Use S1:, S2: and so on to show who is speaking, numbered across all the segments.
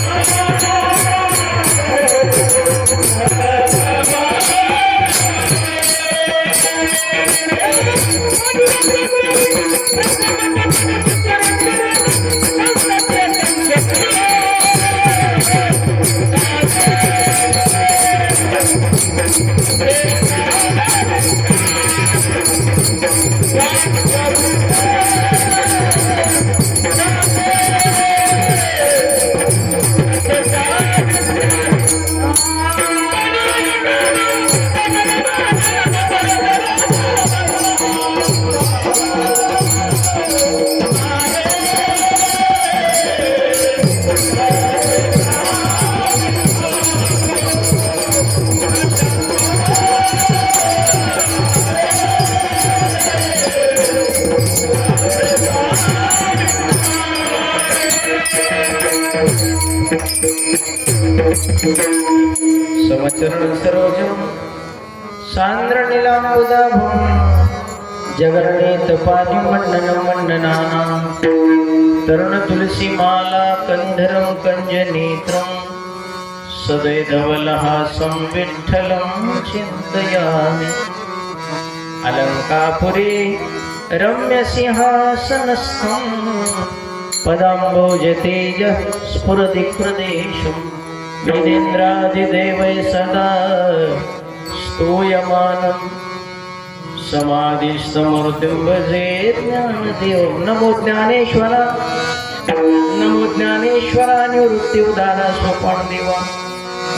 S1: Yeah. जगर्णेतपादिमण्डनं मण्डनानां तरुणतुलसीमाला कन्धरं कञ्जनेत्रं सदैधवलः संविठ्ठलं चिन्तयामि। अलङ्कापुरे रम्यसिंहासनस्थं पदां स्फुरति प्रदेशं स्फुरदिप्रदेशं सदा स्तूयमानम् स्तूयमानं समाधिस्तमूर्तिं भजे ज्ञानदेव। नमो ज्ञानेश्वरा। नमो ज्ञानेश्वरा निवृत्ती उदान स्वपण देवा।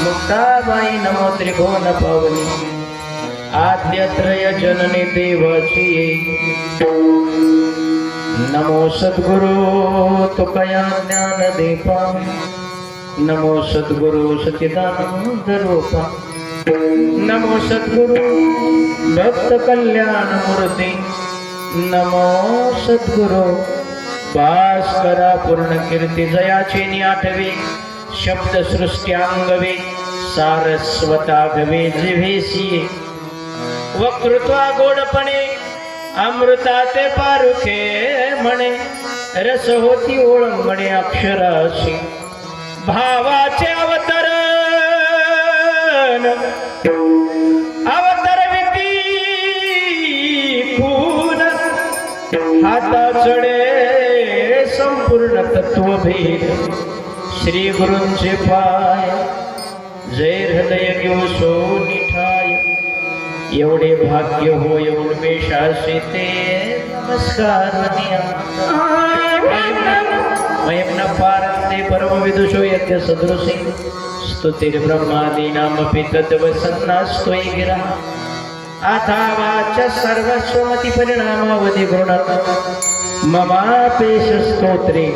S1: मुक्ताबाई नमो त्रिभुवन पावनी। आद्यत्रय जननी देवाची नमो सद्गुरु तुकया ज्ञान देपा नमो सद्गुरु सचिदानंद रूपा। नमो सद्गुरु भक्त कल्याण मूर्ती। नमो सद्गुरु भास्करा पूर्ण कीर्ती जयाचे नि आठवे शब्द सृष्ट्यांगवे सारस्वतागवे जिव्हेसी वकृत्वा गोडपणे अमृता ते पारुखे म्हणे रस होती ओळंगणे अक्षराशी। भावाचे अवतर मन अवतर खून हाता चढे संपूर्ण तत्वभेद श्री गुरूंचे पाय जय हृदय घेऊ सो निठाय। एवढे भाग्य हो उन्मेषाशी ते नमस्कार मयम्न न परम विदुषो यज्ञ सदृशे स्तुतिर्ब्रह्मादीनामपि तद्वसन्नास्त्वयि गिरः। गिरा आता वाच सर्वस्वमती परिणामावधी गुण ममापेश स्तोत्रे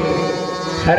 S1: हर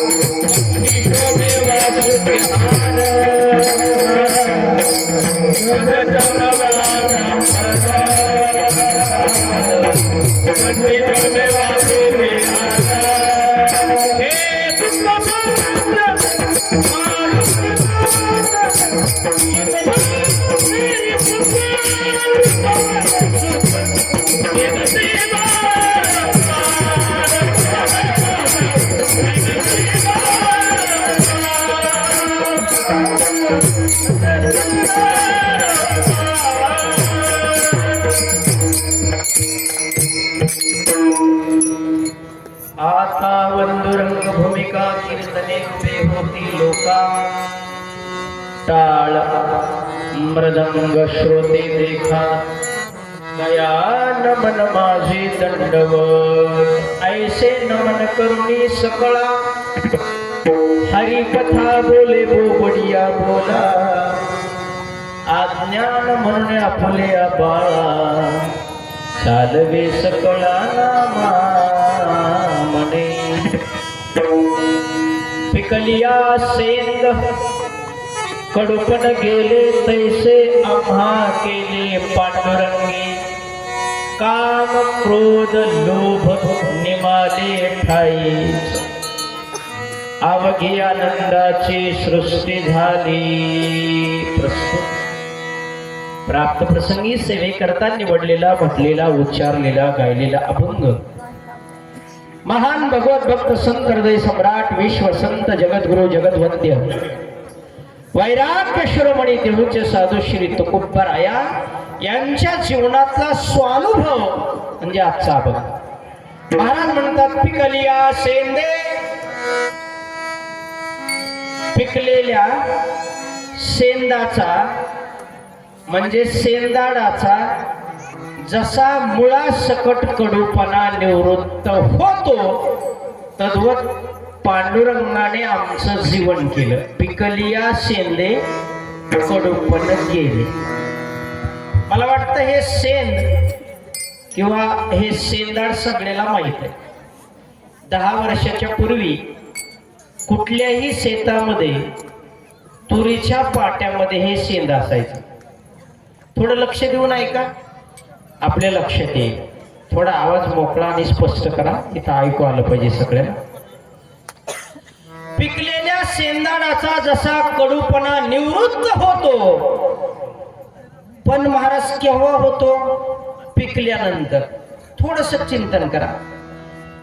S1: रुंड माला टाळ मृदंग श्रोते देखा। दया नमन माझे दंडवत। ऐसे नमन करुणी सकळा हरी कथा बोले बोबडिया बोला। अज्ञान म्हणून आपुले बाळा चालवे सकळा नामा म्हणे पिकलिया सेंद कडपण गेले तैसे आम्हा केले पांडुरंगी. काम क्रोध लोभ निमाले ठाई. अवघी आनंदाची सृष्टी झाली. प्राप्त प्रसंगी सेवेकरता निवडलेला म्हटलेला उच्चारलेला गायलेला अभंग. महान भगवत भक्त संत हृदय सम्राट विश्वसंत जगद्गुरु जगद्वंद्य. वैराग्य शिरोमणी देहूचे साधू श्री तुकुब्बराया यांच्या जीवनातला स्वानुभव म्हणजे आजचा अभंग महाराज म्हणतात पिकलिया सेंदे. पिकलेल्या सेंदाचा म्हणजे सेंदाडाचा जसा मुळा सकट कडूपणा निवृत्त होतो तद्वत पांडुरंगाने आमचं जीवन केलं. पिकलिया शेंदे कडूपण गेले. मला वाटतं हे सेंद किंवा हे सेंदाड सगळ्याला माहीत आहे. दहा वर्षाच्या पूर्वी कुठल्याही शेतामध्ये तुरीच्या पाट्यामध्ये हे शेंद असायचं. थोडं लक्ष देऊन ऐका. आपल्या लक्षात येईल. थोडा आवाज मोकळा आणि स्पष्ट करा. इथं ऐकू आलं पाहिजे सगळ्यांना. पिकलेल्या शेंदाडाचा जसा कडूपणा निवृत्त होतो पण महाराज केव्हा होतो? पिकल्यानंतर. थोडस चिंतन करा.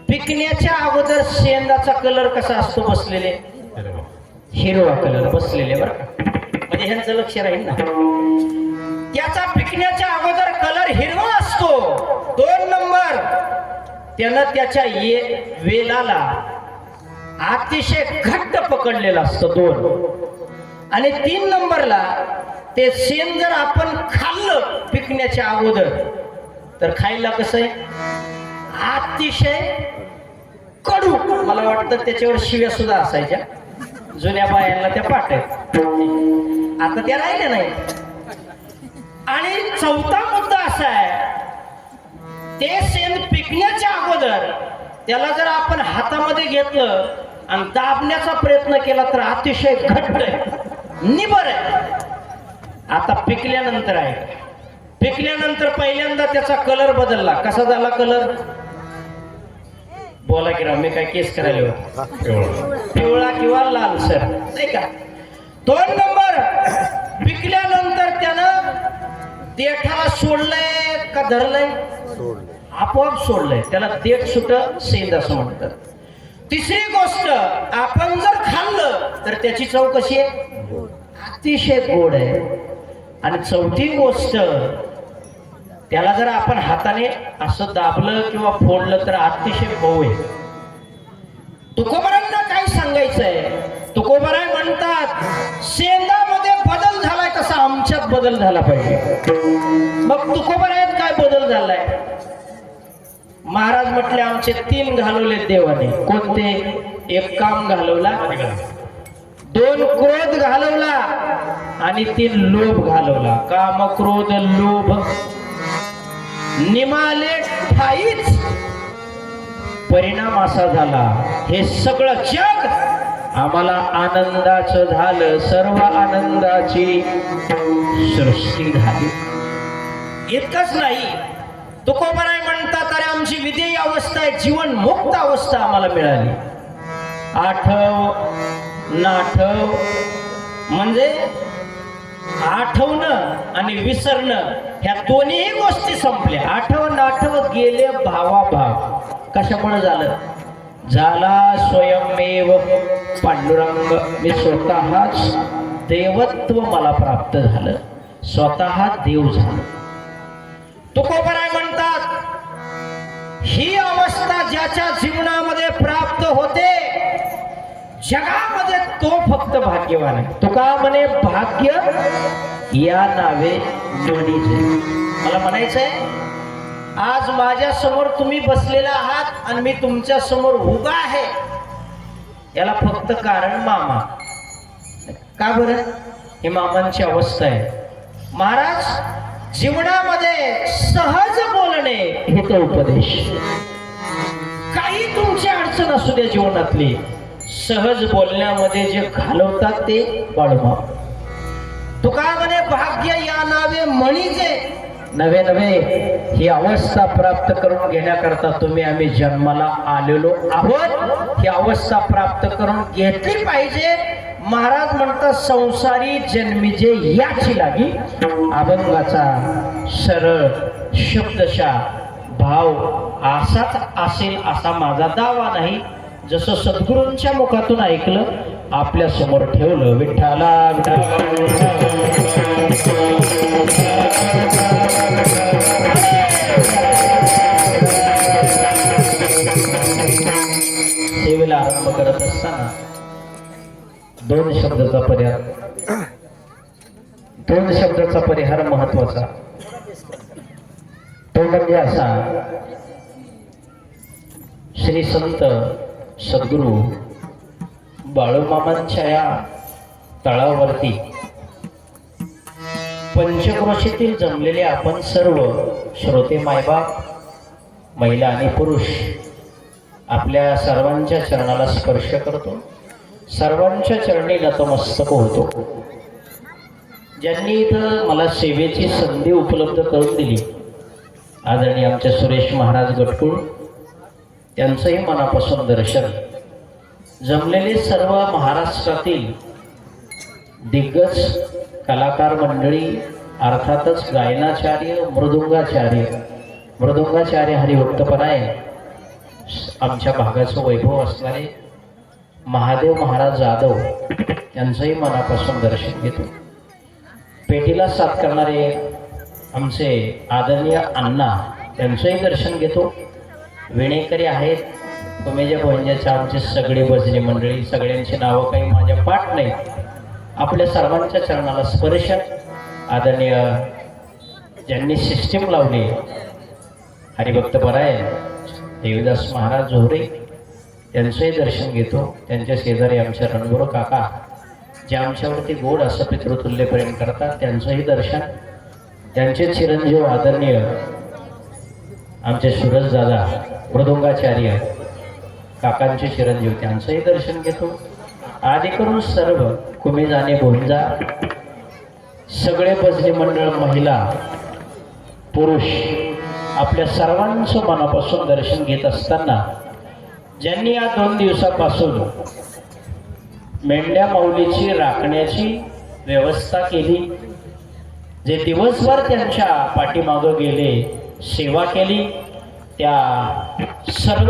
S1: पिकण्याच्या अगोदर शेंदाचा कलर कसा असतो बसलेले? हिरवा कलर बसलेले बरं म्हणजे ह्यांचं लक्ष राहील ना. त्याचा पिकण्याच्या अगोदर कलर हिरवा असतो. दोन नंबर. त्यानं त्याच्या ये वेलाला अतिशय घट्ट पकडलेलं असतं दोन. आणि तीन नंबरला ते शेण जर आपण खाल्लं पिकण्याच्या अगोदर तर खायला कसं आहे? अतिशय कडू. मला वाटतं त्याच्यावर शिव्या सुद्धा असायच्या. जुन्या बायांना त्या पाठ आता त्या राहिल्या नाही आणि चौथा मुद्दा असा आहे ते शेण पिकण्याच्या अगोदर त्याला जर आपण हातामध्ये घेतलं आणि दाबण्याचा प्रयत्न केला तर अतिशय घट्ट आहे. निबर आहे. आता पिकल्यानंतर आहे. पिकल्यानंतर पहिल्यांदा त्याचा कलर बदलला. कसा झाला कलर? बोला की राव मी काय केस करायला पिवळा किंवा लालसर नाही का? दोन नंबर. पिकल्यानंतर त्यानं देठाला सोडलंय का धरलंय? आपोआप सोडलंय. त्याला देठ सुट सेंद असं म्हणतात. तिसरी गोष्ट आपण जर खाल्लं तर त्याची चव कशी आहे? अतिशय गोड आहे. आणि चौथी गोष्ट त्याला जर आपण हाताने असं दाबलं किंवा फोडलं तर अतिशय मऊ आहे. तुकोबरांना काय सांगायचंय? तुकोबराय म्हणतात शेंदामध्ये बदल झालाय तसा आमच्यात बदल झाला पाहिजे. मग तुकोबरायात काय बदल झालाय? महाराज म्हटले आमचे तीन घालवले देवाने. कोणते? एक काम घालवला दोन क्रोध घालवला आणि तीन लोभ घालवला. काम क्रोध लोभ. निमाले ठाईच परिणाम असा झाला. हे सगळं जग आम्हाला आनंदाचं झालं. सर्व आनंदाची सृष्टी झाली. इतकंच नाही तुकोबराय म्हणतात अरे आमची विधेयी अवस्था आहे जीवन मुक्त अवस्था आम्हाला मिळाली. आठव नाठव म्हणजे आठवणं आणि विसरणं ह्या दोन्ही गोष्टी संपल्या. आठव नाठव गेले भावाभाव. कशामुळे झालं? झाला स्वयंमेव पांडुरंग. मी स्वतःच देवत्व मला प्राप्त झालं. स्वतः देव झालं. तुकोबराय ही अवस्था ज्याच्या जीवनामध्ये प्राप्त होते जगामध्ये तो फक्त भाग्यवान आहे. तुका म्हणे भाग्य या नावे जोडीचे मला म्हणायचंय आज माझ्यासमोर तुम्ही बसलेला आहात आणि मी तुमच्यासमोर उभा आहे. याला फक्त कारण मामा. का बरं? हे मामांची अवस्था आहे. महाराज जीवनामध्ये सहज बोलणे हे ते उपदेश. काही तुमची अडचण असू द्या जीवनातली. सहज बोलण्यामध्ये जे घालवतात ते बाळूमा तुका म्हणे भाग्य या नावे मणीचे नवे नवे ही अवस्था प्राप्त करून घेण्याकरता तुम्ही आम्ही जन्माला आलेलो आहोत. ही अवस्था प्राप्त करून घेतली पाहिजे. महाराज म्हणतात संसारी जन्मीजे याची लागी अभंगाचा सरळ शब्दशा भाव असाच असेल असा माझा दावा नाही. जसं सद्गुरूंच्या मुखातून ऐकलं आपल्यासमोर ठेवलं विठ्ठला. सेवेला आरंभ करत असताना दोन शब्दाचा परिहार दोन शब्दाचा परिहार महत्त्वाचा तो म्हणजे असा श्री संत सद्गुरू बाळूमामांच्या या तळावरती पंचक्रोशीतील जमलेले आपण सर्व श्रोते मायबाप महिला आणि पुरुष आपल्या सर्वांच्या चरणाला स्पर्श करतो. सर्वांच्या चरणी नतमस्तक होतो. ज्यांनी इथं मला सेवेची संधी उपलब्ध करून दिली आदरणीय आमचे सुरेश महाराज गटकुळ त्यांचंही मनापासून दर्शन. जमलेले सर्व महाराष्ट्रातील दिग्गज कलाकार मंडळी अर्थातच गायनाचार्य मृदुंगाचार्य मृदुंगाचार्य हरिभक्तपणाय आमच्या भागाचं वैभव असणारे महादेव महाराज जाधव यांचंही मनापासून दर्शन घेतो. पेटीला साथ करणारे आमचे आदरणीय अण्णा त्यांचंही दर्शन घेतो. विणेकरी आहेत. तुम्ही जे भोंजाच्या आमचे सगळी भजनी मंडळी सगळ्यांची नावं काही माझ्या पाठ नाही आपल्या सर्वांच्या चरणाला स्पर्श. आदरणीय ज्यांनी सिस्टीम लावली हरिभक्त बराय देवीदास महाराज जोहरे त्यांचंही दर्शन घेतो. त्यांच्या शेजारी आमचे रणबोर काका जे आमच्यावरती गोड असं पितृतुल्य प्रेम करतात त्यांचंही दर्शन. त्यांचे चिरंजीव आदरणीय आमचे सुरज दादा मृदुंगाचार्य काकांचे चिरंजीव त्यांचंही दर्शन घेतो. आदी करून सर्व कुमी जाणे भोंजा सगळे भजनी मंडळ महिला पुरुष आपल्या सर्वांचं मनापासून दर्शन घेत असताना ज्यांनी या दोन दिवसापासून मेंढ्या माऊलीची राखण्याची व्यवस्था केली जे दिवसभर त्यांच्या पाठीमागं गेले सेवा केली त्या सर्व